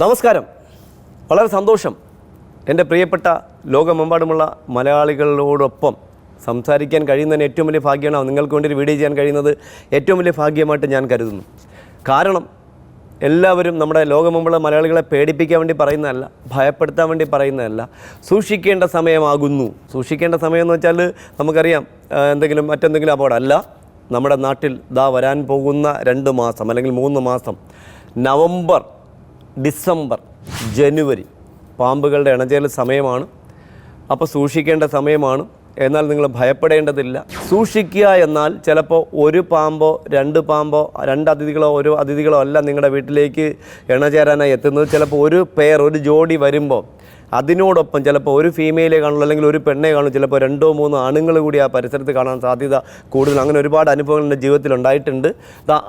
നമസ്കാരം. വളരെ സന്തോഷം. എന്റെ പ്രിയപ്പെട്ട ലോകമെമ്പാടുമുള്ള മലയാളികളോടൊപ്പം സംസാരിക്കാൻ കഴിയുന്നതിന് ഏറ്റവും വലിയ ഭാഗ്യമാണ് നിങ്ങൾക്ക് വേണ്ടി ഒരു വീഡിയോ ചെയ്യാൻ കഴിയുന്നത് ഏറ്റവും വലിയ ഭാഗ്യമായിട്ട് ഞാൻ കരുതുന്നു. കാരണം എല്ലാവരും നമ്മുടെ ലോകമെമ്പുള്ള മലയാളികളെ പേടിപ്പിക്കാൻ വേണ്ടി പറയുന്നതല്ല ഭയപ്പെടുത്താൻ വേണ്ടി പറയുന്നതല്ല. സൂക്ഷിക്കേണ്ട സമയമാകുന്നു. സൂക്ഷിക്കേണ്ട സമയം എന്ന് വെച്ചാൽ നമുക്കറിയാം എന്തെങ്കിലും മറ്റെന്തെങ്കിലും അപകടമല്ല നമ്മുടെ നാട്ടിൽ ദാ വരാൻ പോകുന്ന രണ്ട് മാസം അല്ലെങ്കിൽ മൂന്ന് മാസം നവംബർ ഡിസംബർ ജനുവരി. പാമ്പുകളുടെ ഇണചേൽ സമയമാണ്. അപ്പോൾ സൂക്ഷിക്കേണ്ട സമയമാണ്. എന്നാൽ നിങ്ങൾ ഭയപ്പെടേണ്ടതില്ല. സൂക്ഷിക്കുക എന്നാൽ ചിലപ്പോൾ ഒരു പാമ്പോ രണ്ട് പാമ്പോ രണ്ട് അതിഥികളോ ഒരു അതിഥികളോ അല്ല നിങ്ങളുടെ വീട്ടിലേക്ക് ഇണചേരാനായി എത്തുന്നത്. ചിലപ്പോൾ ഒരു പെയർ ഒരു ജോഡി വരുമ്പോൾ അതിനോടൊപ്പം ചിലപ്പോൾ ഒരു ഫീമെയിലെ കാണുള്ളൂ അല്ലെങ്കിൽ ഒരു പെണ്ണെ കാണും ചിലപ്പോൾ രണ്ടോ മൂന്നോ ആണുങ്ങൾ കൂടി ആ പരിസരത്ത് കാണാൻ സാധ്യത കൂടുതൽ. അങ്ങനെ ഒരുപാട് അനുഭവങ്ങൾ എന്റെ ജീവിതത്തിൽ ഉണ്ടായിട്ടുണ്ട്.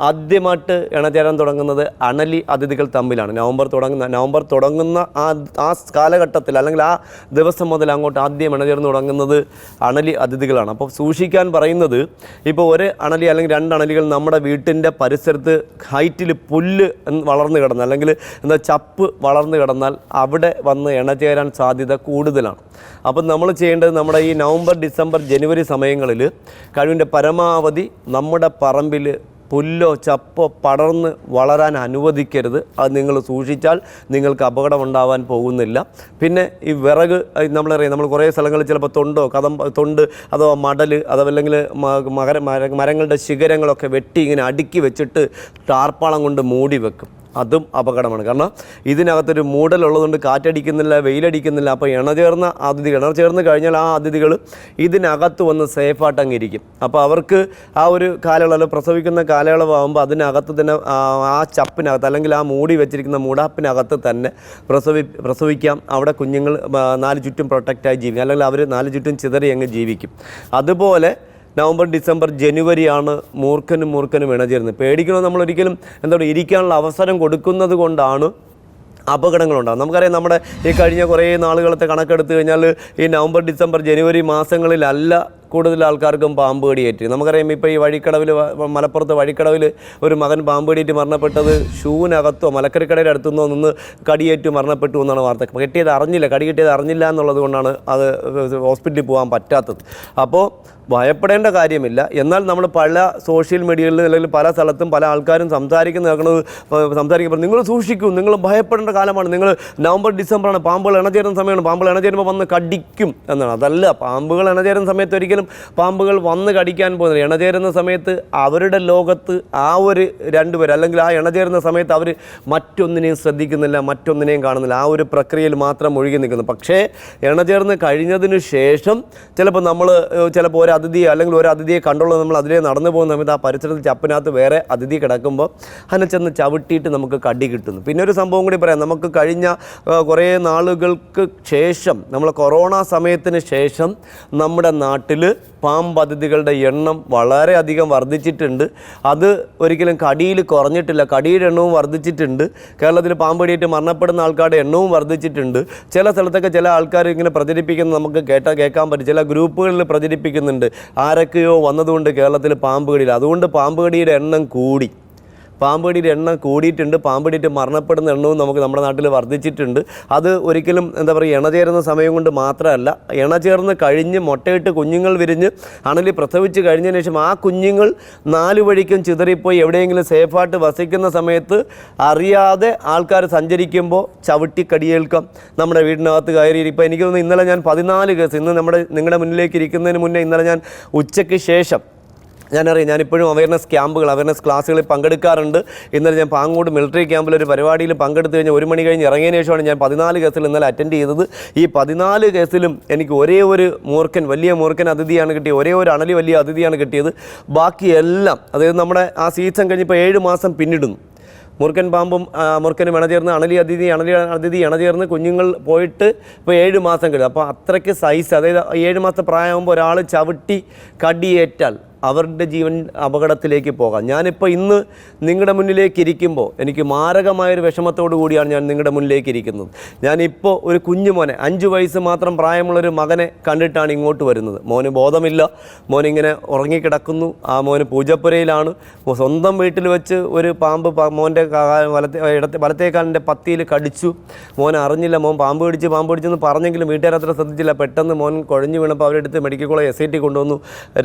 ആദ്യമായിട്ട് ഇണചേരാൻ തുടങ്ങുന്നത് അണലി അതിഥികൾ തമ്മിലാണ്. നവംബർ തുടങ്ങുന്ന നവംബർ തുടങ്ങുന്ന ആ ആ കാലഘട്ടത്തിൽ അല്ലെങ്കിൽ ആ ദിവസം മുതൽ അങ്ങോട്ട് ആദ്യം ഇണചേർന്ന് തുടങ്ങുന്നത് അണലി അതിഥികളാണ്. അപ്പോൾ സൂക്ഷിക്കാൻ പറയുന്നത് ഇപ്പോൾ ഒരു അണലി അല്ലെങ്കിൽ രണ്ട് അണലികൾ നമ്മുടെ വീട്ടിന്റെ പരിസരത്ത് ഹൈറ്റിൽ പുല്ല് വളർന്നു കിടന്നാൽ അല്ലെങ്കിൽ എന്താ ചപ്പ് വളർന്നു കിടന്നാൽ അവിടെ വന്ന് ഇണചേരാൻ സാധ്യത കൂടുതലാണ്. അപ്പം നമ്മൾ ചെയ്യേണ്ടത് നമ്മുടെ ഈ നവംബർ ഡിസംബർ ജനുവരി സമയങ്ങളിൽ കഴിവിന്റെ പരമാവധി നമ്മുടെ പറമ്പിൽ പുല്ലോ ചപ്പോ പടർന്ന് വളരാൻ അനുവദിക്കരുത്. അത് നിങ്ങൾ സൂക്ഷിച്ചാൽ നിങ്ങൾക്ക് അപകടം ഉണ്ടാവാൻ പോകുന്നില്ല. പിന്നെ ഈ വിറക് നമ്മളറിയാം നമ്മൾ കുറേ സ്ഥലങ്ങളിൽ ചിലപ്പോൾ തൊണ്ടോ കഥം തൊണ്ട് അഥവാ മടൽ അതല്ലെങ്കിൽ മകര മര മരങ്ങളുടെ ശിഖരങ്ങളൊക്കെ വെട്ടി ഇങ്ങനെ അടുക്കി വെച്ചിട്ട് ടാർപ്പാളം കൊണ്ട് മൂടി വെക്കും. അതും അപകടമാണ്. കാരണം ഇതിനകത്തൊരു മൂടലുള്ളതുകൊണ്ട് കാറ്റടിക്കുന്നില്ല വെയിലടിക്കുന്നില്ല അപ്പോൾ ഇണ ചേർന്ന അതിഥികൾ ഇണ ചേർന്ന് കഴിഞ്ഞാൽ ആ അതിഥികൾ ഇതിനകത്ത് വന്ന് സേഫായിട്ട് അങ്ങിരിക്കും അപ്പോൾ അവർക്ക് ആ ഒരു കാലയളവ് പ്രസവിക്കുന്ന കാലയളവാകുമ്പോൾ അതിനകത്ത് തന്നെ ആ ചപ്പിനകത്ത് അല്ലെങ്കിൽ ആ മൂടി വെച്ചിരിക്കുന്ന മൂടാപ്പിനകത്ത് തന്നെ പ്രസവി പ്രസവിക്കാം. അവിടെ കുഞ്ഞുങ്ങൾ നാല് ചുറ്റും പ്രൊട്ടക്റ്റായി ജീവിക്കും. അല്ലെങ്കിൽ അവർ നാല് ചുറ്റും ചിതറി അങ്ങ് ജീവിക്കും. അതുപോലെ നവംബർ ഡിസംബർ ജനുവരിയാണ് മൂർഖനും മൂർഖനും ഇണചേരുന്നത്. നമ്മൾ ഒരിക്കലും എന്താ പറയുക ഇരിക്കാനുള്ള അവസരം കൊടുക്കുന്നത് കൊണ്ടാണ് അപകടങ്ങളുണ്ടാകും നമുക്കറിയാം നമ്മുടെ ഈ കഴിഞ്ഞ കുറേ നാളുകളത്തെ കണക്കെടുത്ത് കഴിഞ്ഞാൽ ഈ നവംബർ ഡിസംബർ ജനുവരി മാസങ്ങളിലല്ല കൂടുതൽ ആൾക്കാർക്കും പാമ്പ് കടിയേറ്റ് നമുക്കറിയാം ഇപ്പോൾ ഈ വഴിക്കടവിൽ മലപ്പുറത്ത് വഴിക്കടവിൽ ഒരു മകൻ പാമ്പ് കടിയേറ്റ് മരണപ്പെട്ടത് ഷൂവിനകത്തോ മലക്കറിക്കടയുടെ അടുത്തുനിന്നോ നിന്ന് കടിയേറ്റ് മരണപ്പെട്ടു എന്നാണ് വാർത്ത. കെട്ടിയത് അറിഞ്ഞില്ല കടി കെട്ടിയത് അറിഞ്ഞില്ല എന്നുള്ളത് കൊണ്ടാണ് അത് ഹോസ്പിറ്റലിൽ പോകാൻ പറ്റാത്തത്. അപ്പോൾ ഭയപ്പെടേണ്ട കാര്യമില്ല. എന്നാൽ നമ്മൾ പല സോഷ്യൽ മീഡിയകളിൽ അല്ലെങ്കിൽ പല സ്ഥലത്തും പല ആൾക്കാരും സംസാരിക്കുന്ന കേൾക്കുന്നത് സംസാരിക്കുമ്പോൾ നിങ്ങൾ സൂക്ഷിക്കും നിങ്ങൾ ഭയപ്പെടേണ്ട കാലമാണ്. നിങ്ങൾ നവംബർ ഡിസംബറാണ് പാമ്പുകൾ ഇണചേരുന്ന സമയമാണ്. പാമ്പുകൾ ഇണചേരുമ്പോൾ വന്ന് കടിക്കും എന്നാണ്. അതല്ല പാമ്പുകൾ ഇണചേരുന്ന സമയത്ത് ഒരിക്കലും പാമ്പുകൾ വന്ന് കടിക്കാൻ പോകുന്നില്ല. ഇണചേരുന്ന സമയത്ത് അവരുടെ ലോകത്ത് ആ ഒരു രണ്ടുപേർ അല്ലെങ്കിൽ ആ ഇണചേരുന്ന സമയത്ത് അവർ മറ്റൊന്നിനെയും ശ്രദ്ധിക്കുന്നില്ല മറ്റൊന്നിനെയും കാണുന്നില്ല. ആ ഒരു പ്രക്രിയയിൽ മാത്രം ഒഴുകി നിൽക്കുന്നു. പക്ഷേ ഇണചേർന്ന് കഴിഞ്ഞതിന് ശേഷം ചിലപ്പോൾ നമ്മൾ ചിലപ്പോൾ ഒരു അതിഥിയെ അല്ലെങ്കിൽ ഒരു അതിഥിയെ കണ്ടുള്ള നമ്മൾ അതിലേ നടന്നു പോകുന്ന സമയത്ത് ആ പരിസരത്ത് ചപ്പിനകത്ത് വേറെ അതിഥി കിടക്കുമ്പോൾ അതിനെ ചെന്ന് ചവിട്ടിയിട്ട് നമുക്ക് കടി കിട്ടുന്നു. പിന്നെ ഒരു സംഭവം കൂടി പറയാം. നമുക്ക് കഴിഞ്ഞ കുറേ നാളുകൾക്ക് ശേഷം നമ്മൾ കൊറോണ സമയത്തിന് ശേഷം നമ്മുടെ നാട്ടിൽ പാമ്പ് അതിഥികളുടെ എണ്ണം വളരെയധികം വർദ്ധിച്ചിട്ടുണ്ട്. അത് ഒരിക്കലും കടിയിൽ കുറഞ്ഞിട്ടില്ല. കടിയുടെ എണ്ണവും വർദ്ധിച്ചിട്ടുണ്ട്. കേരളത്തിൽ പാമ്പ് കടിയേറ്റ് മരണപ്പെടുന്ന ആൾക്കാരുടെ എണ്ണവും വർദ്ധിച്ചിട്ടുണ്ട്. ചില സ്ഥലത്തൊക്കെ ചില ആൾക്കാർ ഇങ്ങനെ പ്രചരിപ്പിക്കുന്നത് നമുക്ക് കേട്ടാൽ കേൾക്കാൻ പറ്റും. ചില ഗ്രൂപ്പുകളിൽ പ്രചരിപ്പിക്കുന്നുണ്ട്. ആരൊക്കെയോ വന്നതുകൊണ്ട് കേരളത്തിൽ പാമ്പ് അതുകൊണ്ട് പാമ്പ് കടിയുടെ എണ്ണം കൂടി. പാമ്പ് കടിയുടെ എണ്ണം കൂടിയിട്ടുണ്ട്. പാമ്പടിയിട്ട് മരണപ്പെടുന്ന എണ്ണവും നമുക്ക് നമ്മുടെ നാട്ടിൽ വർദ്ധിച്ചിട്ടുണ്ട്. അത് ഒരിക്കലും എന്താ പറയുക ഇണ ചേരുന്ന സമയം കൊണ്ട് മാത്രമല്ല ഇണ ചേർന്ന് കഴിഞ്ഞ് മുട്ടയിട്ട് കുഞ്ഞുങ്ങൾ വിരിഞ്ഞ് അണലി പ്രസവിച്ച് കഴിഞ്ഞതിന് ശേഷം ആ കുഞ്ഞുങ്ങൾ നാല് വഴിക്കും ചിതറിപ്പോയി എവിടെയെങ്കിലും സേഫായിട്ട് വസിക്കുന്ന സമയത്ത് അറിയാതെ ആൾക്കാർ സഞ്ചരിക്കുമ്പോൾ ചവിട്ടി കടിയേൽക്കാം നമ്മുടെ വീടിനകത്ത് കയറി. ഇപ്പോൾ എനിക്ക് തോന്നുന്നു ഇന്നലെ ഞാൻ പതിനാല് കേസ് ഇന്ന് നമ്മുടെ നിങ്ങളുടെ മുന്നിലേക്ക് ഇരിക്കുന്നതിന് മുന്നേ ഇന്നലെ ഞാൻ ഉച്ചയ്ക്ക് ശേഷം ഞാനറിയാം ഞാനിപ്പോഴും അവയർനെസ് ക്യാമ്പുകൾ അവയർനെസ് ക്ലാസ്സുകളിൽ പങ്കെടുക്കാറുണ്ട്. ഇന്നലെ ഞാൻ പാങ്ങോട് മിലിറ്ററി ക്യാമ്പിൽ ഒരു പരിപാടിയിൽ പങ്കെടുത്തു കഴിഞ്ഞാൽ ഒരു മണി കഴിഞ്ഞ് ഇറങ്ങിയതിന് ശേഷമാണ് ഞാൻ പതിനാല് കേസിൽ ഇന്നലെ അറ്റൻഡ് ചെയ്തത്. ഈ പതിനാല് കേസിലും എനിക്ക് ഒരേ ഒരു മൂർഖൻ വലിയ മൂർഖൻ അതിഥിയാണ് കിട്ടിയത്. ഒരേ ഒരു അണലി വലിയ അതിഥിയാണ് കിട്ടിയത്. ബാക്കിയെല്ലാം അതായത് നമ്മുടെ ആ സീസൺ കഴിഞ്ഞിപ്പോൾ ഏഴ് മാസം പിന്നിടുന്നു. മുറുക്കൻ പാമ്പും മുറുക്കനും ഇണചേർന്ന് അണലി അതിഥി അണലി അതിഥി ഇണചേർന്ന് കുഞ്ഞുങ്ങൾ പോയിട്ട് ഇപ്പോൾ ഏഴ് മാസം കഴിയും അപ്പോൾ അത്രയ്ക്ക് സൈസ് അതായത് ഏഴ് മാസത്തെ പ്രായമാകുമ്പോൾ ഒരാൾ ചവിട്ടി കടിയേറ്റാൽ അവരുടെ ജീവൻ അപകടത്തിലേക്ക് പോകാം. ഞാനിപ്പോൾ ഇന്ന് നിങ്ങളുടെ മുന്നിലേക്ക് ഇരിക്കുമ്പോൾ എനിക്ക് മാരകമായൊരു വിഷമത്തോടു കൂടിയാണ് ഞാൻ നിങ്ങളുടെ മുന്നിലേക്ക് ഇരിക്കുന്നത്. ഞാനിപ്പോൾ ഒരു കുഞ്ഞു മോനെ അഞ്ച് വയസ്സ് മാത്രം പ്രായമുള്ളൊരു മകനെ കണ്ടിട്ടാണ് ഇങ്ങോട്ട് വരുന്നത്. മോന് ബോധമില്ല. മോനിങ്ങനെ ഉറങ്ങിക്കിടക്കുന്നു. ആ മോന് പൂജപ്പുരയിലാണ്. സ്വന്തം വീട്ടിൽ വെച്ച് ഒരു പാമ്പ് മോന്റെ വലത്തെ ഇടത്തെ വലത്തേക്കാലിന്റെ പത്തിയിൽ കടിച്ചു. മോൻ അറിഞ്ഞില്ല. മോൻ പാമ്പ് പിടിച്ച് പാമ്പ് പിടിച്ചെന്ന് പറഞ്ഞെങ്കിലും വീട്ടുകാരത്ര ശ്രദ്ധിച്ചില്ല. പെട്ടെന്ന് മോൻ കുഴഞ്ഞു വീണപ്പോൾ അവരെടുത്ത് medical college S I T കൊണ്ടുവന്നു.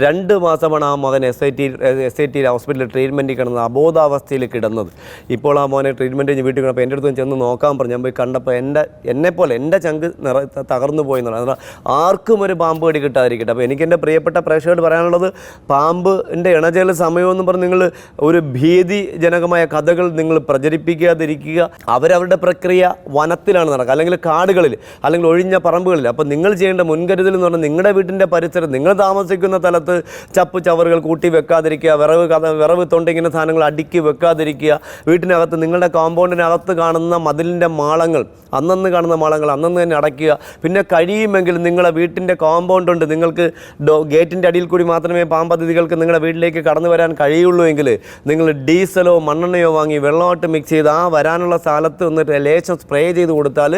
രണ്ട് മാസമാണ് ആ മകൻ S I T S I T ഹോസ്പിറ്റലിൽ ട്രീറ്റ്മെന്റിൽ കിടന്നത് അബോധാവസ്ഥയിൽ കിടന്നത്. ഇപ്പോൾ ആ മോനെ ട്രീറ്റ്മെന്റ് കഴിഞ്ഞ് വീട്ടിൽ കിടന്നപ്പോൾ എന്റെ അടുത്ത് ചെന്ന് നോക്കാൻ പറഞ്ഞു. ഞാൻ പോയി കണ്ടപ്പോൾ എന്റെ എന്നെപ്പോലെ എന്റെ ചങ്ക് നിറ തകർന്നു പോയി എന്നുള്ളത് ആർക്കും ഒരു പാമ്പ് കടി കിട്ടാതിരിക്കട്ടെ. അപ്പോൾ എനിക്ക് എന്റെ പ്രിയപ്പെട്ട പ്രേക്ഷകരോട് പറയാനുള്ളത് പാമ്പിന്റെ ഇണചേല സമയമെന്ന് പറഞ്ഞ് നിങ്ങൾ ഒരു ഭീതിജനകമായ കഥകൾ നിങ്ങൾ പ്രചരിപ്പിക്കാതിരിക്കുക. അവരവരുടെ പ്രക്രിയ വനത്തിലാണ് നടക്കുക. അല്ലെങ്കിൽ കാടുകളിൽ അല്ലെങ്കിൽ ഒഴിഞ്ഞ പറമ്പുകളിൽ. അപ്പോൾ നിങ്ങൾ ചെയ്യേണ്ട മുൻകരുതൽ എന്ന് പറഞ്ഞാൽ നിങ്ങളുടെ വീട്ടിന്റെ പരിസരം നിങ്ങൾ താമസിക്കുന്ന സ്ഥലത്ത് ചപ്പ് ചവറുകൾ കൂട്ടി വെക്കാതിരിക്കുക വിറവ് കഥ വിറവ് തൊണ്ടിങ്ങനെ സാധനങ്ങൾ അടുക്കി വെക്കാതിരിക്കുക. വീട്ടിനകത്ത് നിങ്ങളുടെ കോമ്പൗണ്ടിനകത്ത് കാണുന്ന മതിലിന്റെ മാളങ്ങൾ അന്നന്ന് കാണുന്ന മാളങ്ങൾ അന്നന്ന് തന്നെ അടയ്ക്കുക. പിന്നെ കഴിയുമെങ്കിൽ നിങ്ങളെ വീട്ടിന്റെ കോമ്പൗണ്ട് ഉണ്ട്. നിങ്ങൾക്ക് ഡോ ഗേറ്റിന്റെ അടിയിൽ കൂടി മാത്രമേ പാമ്പതിഥികൾക്ക് നിങ്ങളുടെ വീട്ടിലേക്ക് കടന്നു വരാൻ കഴിയുള്ളൂ എങ്കിൽ നിങ്ങൾ ഡീസലോ മണ്ണെണ്ണയോ വാങ്ങി വെള്ളമായിട്ട് മിക്സ് ചെയ്ത് ആ വരാനുള്ള സ്ഥലത്ത് വന്നിട്ട് ലേശം സ്പ്രേ ചെയ്ത് കൊടുത്താൽ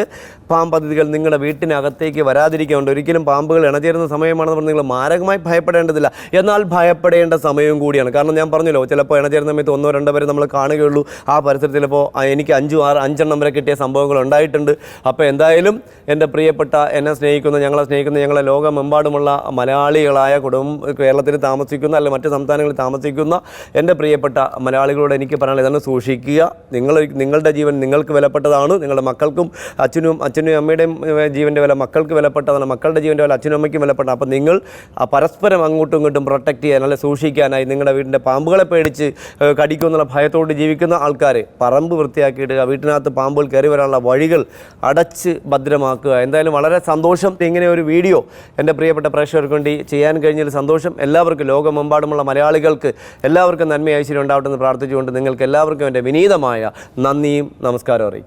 പാമ്പതിഥികൾ നിങ്ങളുടെ വീട്ടിനകത്തേക്ക് വരാതിരിക്കുന്നുണ്ട് ഒരിക്കലും പാമ്പുകൾ ഇണചേരുന്ന സമയമാണെന്ന് പറഞ്ഞാൽ നിങ്ങൾ മാരകമായി ഭയപ്പെടേണ്ടതില്ല. എന്നാൽ ഭയപ്പെടേണ്ട സമയവും കൂടിയാണ്. കാരണം ഞാൻ പറഞ്ഞല്ലോ ചിലപ്പോൾ ഇണചേരുന്ന സമയത്ത് ഒന്നോ രണ്ടോ പേരെ നമ്മൾ കാണുകയുള്ളൂ. ആ പരിസരത്തിൽ ചിലപ്പോൾ എനിക്ക് അഞ്ചും ആറ് അഞ്ചെണ്ണം വരെ കിട്ടിയ സംഭവങ്ങൾ ഉണ്ടായിട്ടുണ്ട്. അപ്പോൾ എന്തായാലും എന്റെ പ്രിയപ്പെട്ട എന്നെ സ്നേഹിക്കുന്ന ഞങ്ങളെ സ്നേഹിക്കുന്ന ഞങ്ങളെ ലോകമെമ്പാടുമുള്ള മലയാളികളായ കുടുംബം കേരളത്തിൽ താമസിക്കുന്ന അല്ലെങ്കിൽ മറ്റ് സംസ്ഥാനങ്ങളിൽ താമസിക്കുന്ന എന്റെ പ്രിയപ്പെട്ട മലയാളികളോട് എനിക്ക് പറയാനുള്ളത് ഇതാണ്. സൂക്ഷിക്കുക. നിങ്ങൾ നിങ്ങളുടെ ജീവൻ നിങ്ങൾക്ക് വിലപ്പെട്ടതാണ്. നിങ്ങളുടെ മക്കൾക്കും അച്ഛനും അച്ഛനും അമ്മയുടെയും ജീവന്റെ വില മക്കൾക്ക് വിലപ്പെട്ടതാണ്. മക്കളുടെ ജീവന്റെ വില അച്ഛനും അമ്മയ്ക്കും വിലപ്പെട്ടതാണ്. അപ്പോൾ നിങ്ങൾ പരസ്പരം അങ്ങോട്ടും ഇങ്ങോട്ടും പ്രൊട്ടക്റ്റ് ചെയ്യാൻ അല്ലെങ്കിൽ സൂക്ഷിക്കാനായി നിങ്ങളുടെ വീടിന്റെ പാമ്പുകളെ പേടിച്ച് കടിക്കുമെന്നുള്ള ഭയത്തോട് ജീവിക്കുന്ന ആൾക്കാർ പറമ്പ് വൃത്തിയാക്കിയിട്ട് വീട്ടിനകത്ത് പാമ്പുകൾ കയറി വരാനുള്ള വഴികൾ അടച്ച് ഭദ്രമാക്കുക. എന്തായാലും വളരെ സന്തോഷം ഇങ്ങനെ ഒരു വീഡിയോ എന്റെ പ്രിയപ്പെട്ട പ്രേക്ഷകർക്ക് വേണ്ടി ചെയ്യാൻ കഴിഞ്ഞതിൽ സന്തോഷം. എല്ലാവർക്കും ലോകമെമ്പാടുമുള്ള മലയാളികൾക്ക് എല്ലാവർക്കും നന്മ ഐശ്വര്യം ഉണ്ടാവട്ടെ എന്ന് പ്രാർത്ഥിച്ചുകൊണ്ട് നിങ്ങൾക്ക് എല്ലാവർക്കും എന്റെ വിനീതമായ നന്ദിയും നമസ്കാരം അറിയിക്കുന്നു.